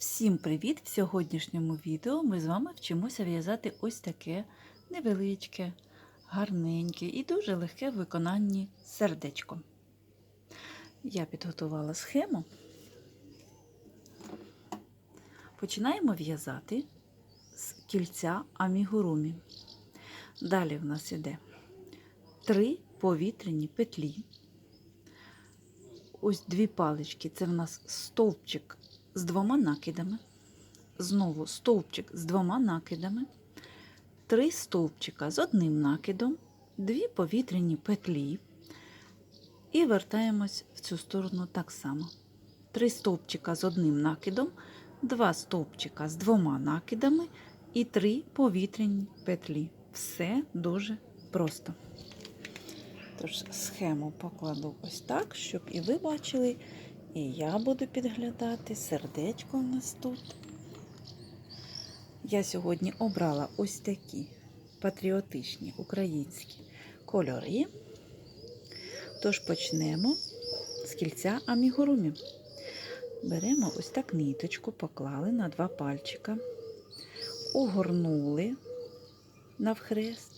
Всім привіт! В сьогоднішньому відео ми з вами вчимося в'язати ось таке невеличке, гарненьке і дуже легке в виконанні сердечко. Я підготувала схему. Починаємо в'язати з кільця амігурумі. Далі в нас іде три повітряні петлі. Ось дві палички це в нас стовпчик з двома накидами. Знову стовпчик з двома накидами, три стовпчика з одним накидом, дві повітряні петлі. І вертаємось в цю сторону так само. Три стовпчика з одним накидом, два стовпчика з двома накидами і три повітряні петлі. Все дуже просто. Тож схему покладу ось так, щоб і ви бачили, і я буду підглядати. Сердечко у нас тут. Я сьогодні обрала ось такі патріотичні українські кольори. Тож почнемо з кільця амігурумі. Беремо ось так ниточку, поклали на два пальчика, огорнули навхрест.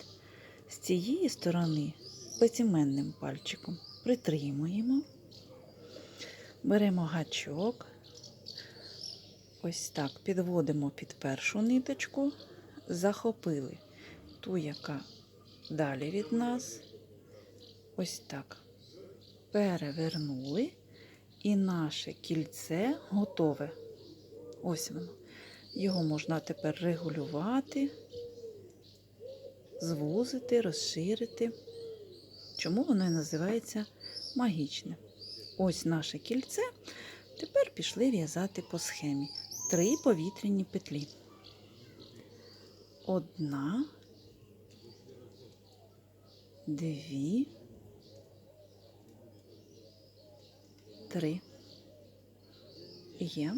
З цієї сторони безіменним пальчиком притримуємо. Беремо гачок, ось так підводимо під першу ниточку, захопили ту, яка далі від нас. Ось так. Перевернули, і наше кільце готове. Ось воно. Його можна тепер регулювати, звузити, розширити. Чому воно і називається магічне? Ось наше кільце. Тепер пішли в'язати по схемі. Три повітряні петлі. Одна, дві, три. Є.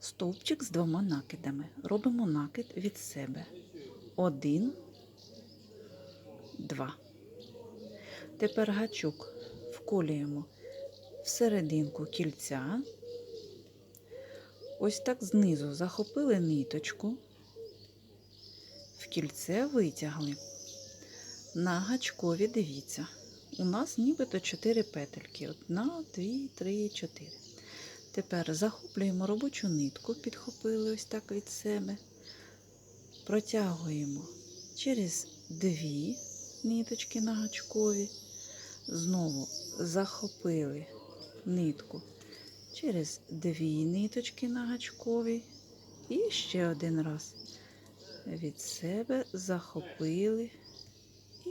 Стовпчик з двома накидами. Робимо накид від себе. Один, два. Тепер гачок вколюємо в серединку кільця. Ось так знизу захопили ниточку, в кільце витягли. На гачкові дивіться, у нас нібито 4 петельки. Одна, дві, три, чотири. Тепер захоплюємо робочу нитку, підхопили ось так від себе, протягуємо через дві ниточки на гачкові. Знову захопили нитку через дві ниточки на гачкові. І ще один раз від себе захопили і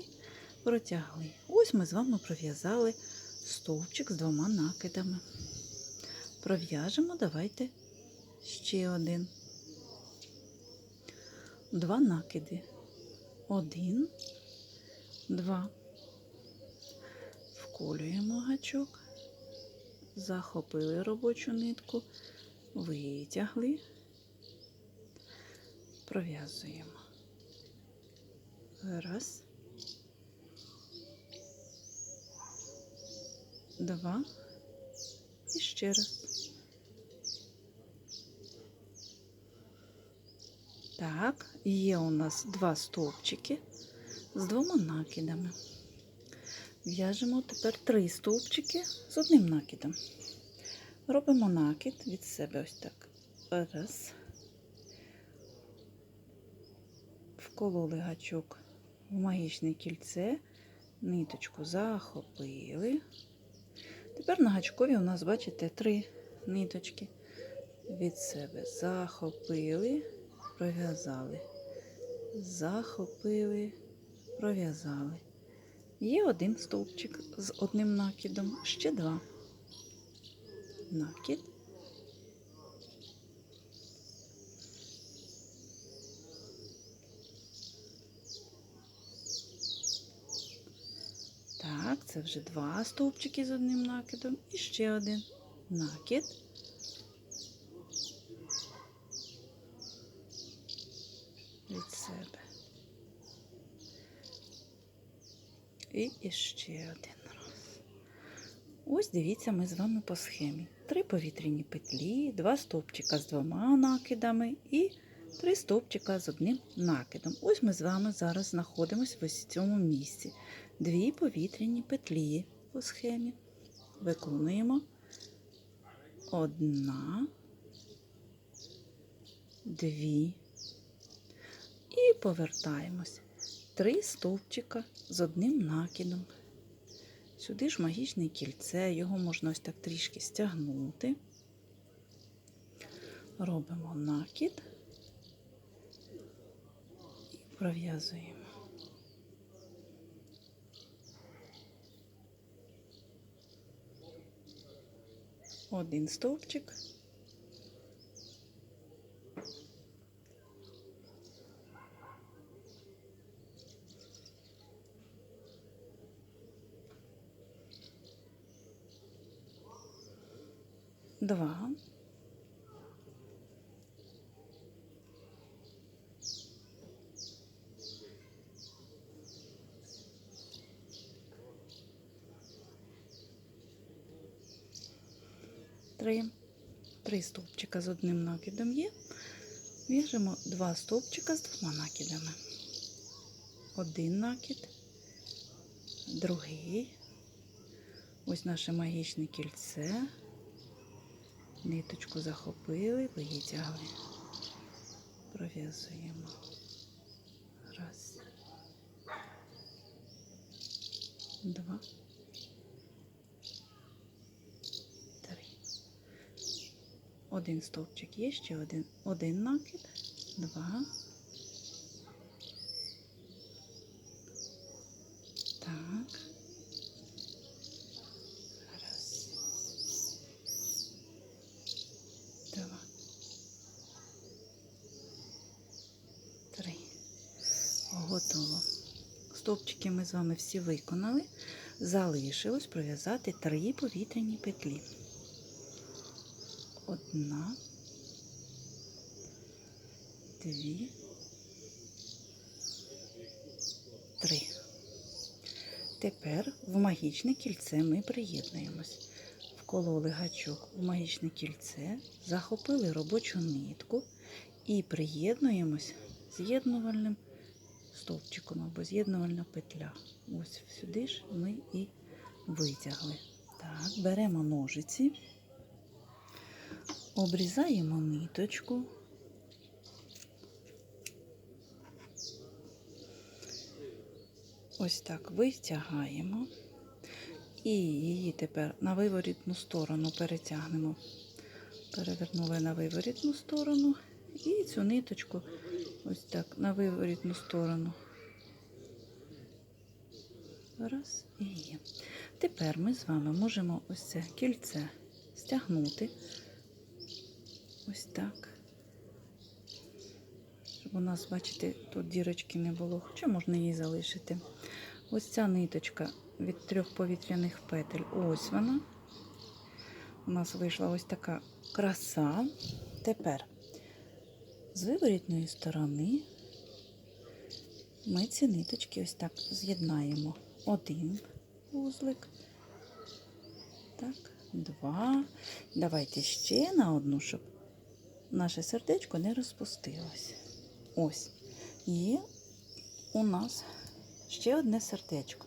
протягли. Ось ми з вами пров'язали стовпчик з двома накидами. Пров'яжемо, давайте ще один. Два накиди. Один, два. Вколюємо гачок, захопили робочу нитку, витягли, пров'язуємо. Раз, два і ще раз. Так, є у нас два стовпчики з двома накидами. В'яжемо тепер три стовпчики з одним накидом. Робимо накид від себе ось так. Раз. Вкололи гачок в магічне кільце, ниточку захопили. Тепер на гачкові у нас, бачите, три ниточки. Від себе захопили, пров'язали, захопили, пров'язали. Є один стовпчик з одним накидом, ще два. Накид. Так, це вже два стовпчики з одним накидом і ще один накид. Від себе. І іще один раз. Ось дивіться, ми з вами по схемі. Три повітряні петлі, два стовпчика з двома накидами і три стовпчика з одним накидом. Ось ми з вами зараз знаходимося в ось цьому місці. Дві повітряні петлі по схемі. Виконуємо одна, дві. І повертаємось. Три стовпчика з одним накидом. Сюди ж магічне кільце, його можна ось так трішки стягнути. Робимо накид і пров'язуємо. Один стовпчик. Два. Три. Три стовпчика з одним накидом є. В'яжемо два стовпчика з двома накидами. Один накид, другий. Ось наше магічне кільце. Ниточку захопили, витягли. Пров'язуємо. Раз. Два. Три. Один стовпчик є, ще один. Один накид. Два. Так. Раз. Два. Три. Готово. Стовпчики ми з вами всі виконали. Залишилось пров'язати три повітряні петлі. Одна, дві, три. Тепер в магічне кільце ми приєднуємось. Вкололи гачок в магічне кільце, захопили робочу нитку і приєднуємось з'єднувальним стовпчиком або з'єднувальна петля. Ось сюди ж ми і витягли. Так, беремо ножиці, обрізаємо ниточку. Ось так витягаємо. І її тепер на виворітну сторону перетягнемо. Перевернули на виворітну сторону і цю ниточку ось так на виворітну сторону. Раз і є. Тепер ми з вами можемо ось це кільце стягнути. Ось так. Щоб у нас, бачите, тут дірочки не було, хоча можна її залишити. Ось ця ниточка від трьох повітряних петель. Ось вона. У нас вийшла ось така краса. Тепер з виворітної сторони ми ці ниточки ось так з'єднаємо. Один вузлик. Так, два. Давайте ще на одну, щоб наше сердечко не розпустилось. Ось. Є у нас ще одне сердечко.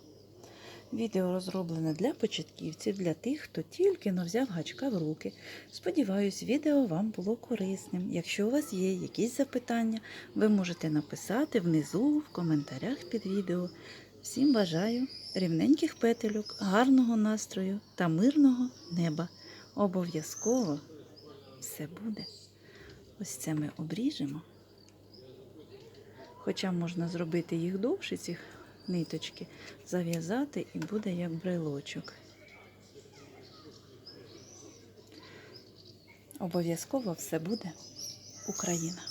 Відео розроблене для початківців, для тих, хто тільки но взяв гачка в руки. Сподіваюсь, відео вам було корисним. Якщо у вас є якісь запитання, ви можете написати внизу в коментарях під відео. Всім бажаю рівненьких петельок, гарного настрою та мирного неба. Обов'язково все буде. Ось це ми обріжемо. Хоча можна зробити їх довше, цих ниточки, зав'язати і буде як брелочок. Обов'язково все буде Україна.